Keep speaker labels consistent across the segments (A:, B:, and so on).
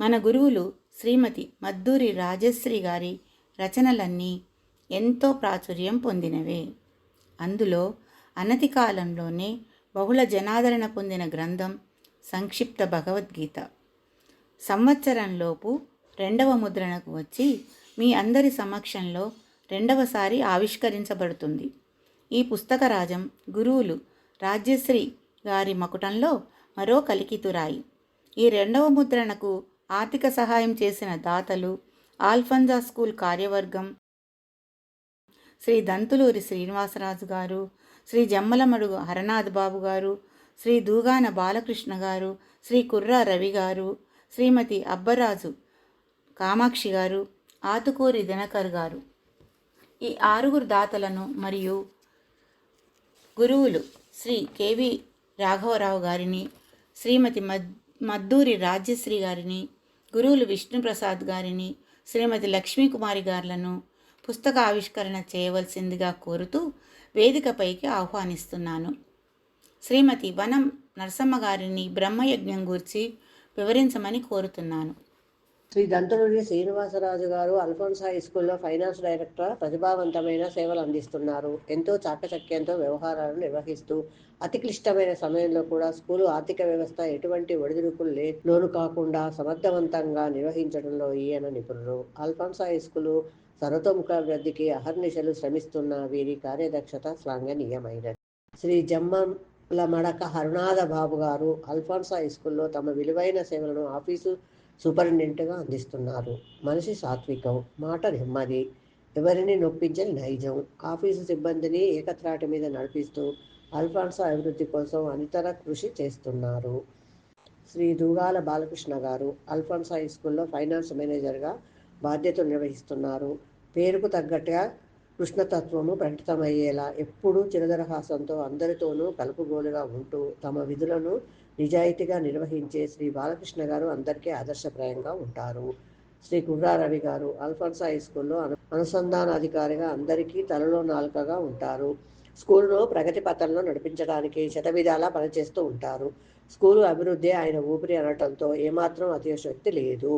A: మన గురువులు శ్రీమతి మద్దూరి రాజశ్రీ గారి రచనలన్నీ ఎంతో ప్రాచుర్యం పొందినవే. అందులో అనతి కాలంలోనే బహుళ జనాదరణ పొందిన గ్రంథం సంక్షిప్త భగవద్గీత. సంవత్సరంలోపు రెండవ ముద్రణకు వచ్చి మీ అందరి సమక్షంలో రెండవసారి ఆవిష్కరించబడుతుంది. ఈ పుస్తకరాజం గురువులు రాజ్యశ్రీ గారి మకుటంలో మరో కలికితురాయి ఈ రెండవ ముద్రణకు ఆర్థిక సహాయం చేసిన దాతలు ఆల్ఫన్జా స్కూల్ కార్యవర్గం శ్రీ దంతులూరి శ్రీనివాసరాజు గారు శ్రీ జమ్మలమడుగు హరనాథ్ బాబు గారు శ్రీ దూగాన బాలకృష్ణ గారు శ్రీ కుర్రా రవి గారు శ్రీమతి అబ్బరాజు కామాక్షి గారు ఆతుకూరి దినకర్ గారు. ఈ ఆరుగురు దాతలను మరియు గురువులు శ్రీ కేవి రాఘవరావు గారిని శ్రీమతి మద్ మద్దూరి రాజ్యశ్రీ గారిని గురువులు విష్ణుప్రసాద్ గారిని శ్రీమతి లక్ష్మీకుమారి గారులను పుస్తక ఆవిష్కరణ చేయవలసిందిగా కోరుతూ వేదికపైకి ఆహ్వానిస్తున్నాను. శ్రీమతి వనం నరసమ్మ గారిని బ్రహ్మయజ్ఞం గూర్చి వివరించమని కోరుతున్నాను.
B: శ్రీ దంతలూరి శ్రీనివాసరాజు గారు అల్ఫోన్స్ హై స్కూల్లో ఫైనాన్స్ డైరెక్టర్ ప్రతిభావంతమైన సేవలు అందిస్తున్నారు. ఎంతో చాకచక్యంతో వ్యవహారాలు నిర్వహిస్తూ అతి క్లిష్టమైన సమయంలో కూడా స్కూలు ఆర్థిక వ్యవస్థ ఎటువంటి ఒడిదుడుకులు లే లోను కాకుండా సమర్థవంతంగా నిర్వహించడంలో ఈయన నిపుణులు అల్ఫోన్స్ హై స్కూలు సర్వతోముఖాభివృద్ధికి అహర్నిశలు శ్రమిస్తున్న వీరి కార్యదక్షత శ్లాఘనీయమైనది. శ్రీ జమ్మం మడక హరునాథ బాబు గారు అల్ఫాన్స్ హై స్కూల్లో తమ విలువైన సేవలను ఆఫీసు సూపరింటెండెంట్గా అందిస్తున్నారు. మనిషి సాత్వికం మాట నెమ్మది ఎవరిని నొప్పించని నైజం ఆఫీసు సిబ్బందిని ఏకత్రాటి మీద నడిపిస్తూ అల్ఫాన్సా అభివృద్ధి కోసం అనితర కృషి చేస్తున్నారు. శ్రీ దూగాల బాలకృష్ణ గారు అల్ఫాన్స్ హై స్కూల్లో ఫైనాన్స్ మేనేజర్గా బాధ్యతలు నిర్వహిస్తున్నారు. పేరుకు తగ్గట్టుగా కృష్ణతత్వము ప్రకటితమయ్యేలా ఎప్పుడూ చిరదరహాసంతో అందరితోనూ కలుపుగోలుగా ఉంటూ తమ విధులను నిజాయితీగా నిర్వహించే శ్రీ బాలకృష్ణ గారు అందరికీ ఆదర్శప్రాయంగా ఉంటారు. శ్రీ కుర్రారవి గారు అల్ఫాన్సా హై స్కూల్లో అనుసంధానాధికారిగా అందరికీ తలలో నాలుకగా ఉంటారు. స్కూల్ను ప్రగతి పథంలో నడిపించడానికి శతవిధాలా పనిచేస్తూ ఉంటారు. స్కూలు అభివృద్ధి ఆయన ఊపిరి అనటంతో ఏమాత్రం అతిశక్తి లేదు.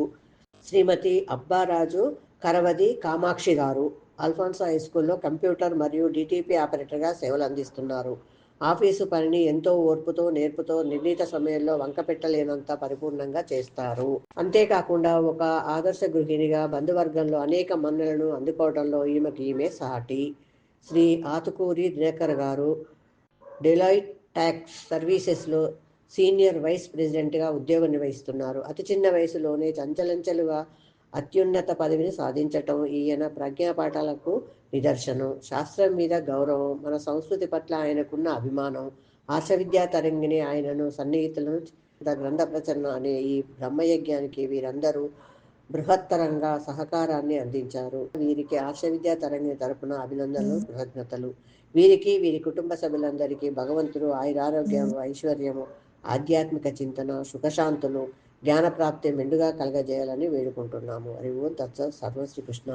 B: శ్రీమతి అబ్బారాజు కరవది కామాక్షి గారు అల్ఫాన్సా హై స్కూల్లో కంప్యూటర్ మరియు డిటిపి ఆపరేటర్గా సేవలు అందిస్తున్నారు. ఆఫీసు పనిని ఎంతో ఓర్పుతో నేర్పుతో నిర్ణీత సమయంలో వంక పెట్టలేనంత పరిపూర్ణంగా చేస్తారు. అంతేకాకుండా ఒక ఆదర్శ గృహిణిగా బంధువర్గంలో అనేక మన్నలను అందుకోవడంలో ఈమెకి ఈమె సాటి. శ్రీ ఆతుకూరి దినకర్ గారు డెలాయిట్ ట్యాక్స్ సర్వీసెస్లో సీనియర్ వైస్ ప్రెసిడెంట్గా ఉద్యోగం నిర్వహిస్తున్నారు. అతి చిన్న వయసులోనే చంచలంచలుగా అత్యున్నత పదవిని సాధించటం ఈయన ప్రజ్ఞాపాఠాలకు నిదర్శనం. శాస్త్రం మీద గౌరవం మన సంస్కృతి పట్ల ఆయనకున్న అభిమానం ఆర్షవిద్యా తరంగిణి ఆయనను సన్నిహితులను గ్రంథ ప్రచరణ అనే ఈ బ్రహ్మయజ్ఞానికి వీరందరూ బృహత్తరంగా సహకారాన్ని అందించారు. వీరికి ఆర్షవిద్యా తరంగిణి తరపున అభినందనలు కృతజ్ఞతలు. వీరికి వీరి కుటుంబ సభ్యులందరికీ భగవంతుడు ఆయురారోగ్యం ఐశ్వర్యము ఆధ్యాత్మిక చింతన సుఖశాంతులు జ్ఞానప్రాప్తి మెండుగా కలగజేయాలని వేడుకుంటున్నాము. హరి ఓం తత్సత్ సర్వశ్రీ కృష్ణ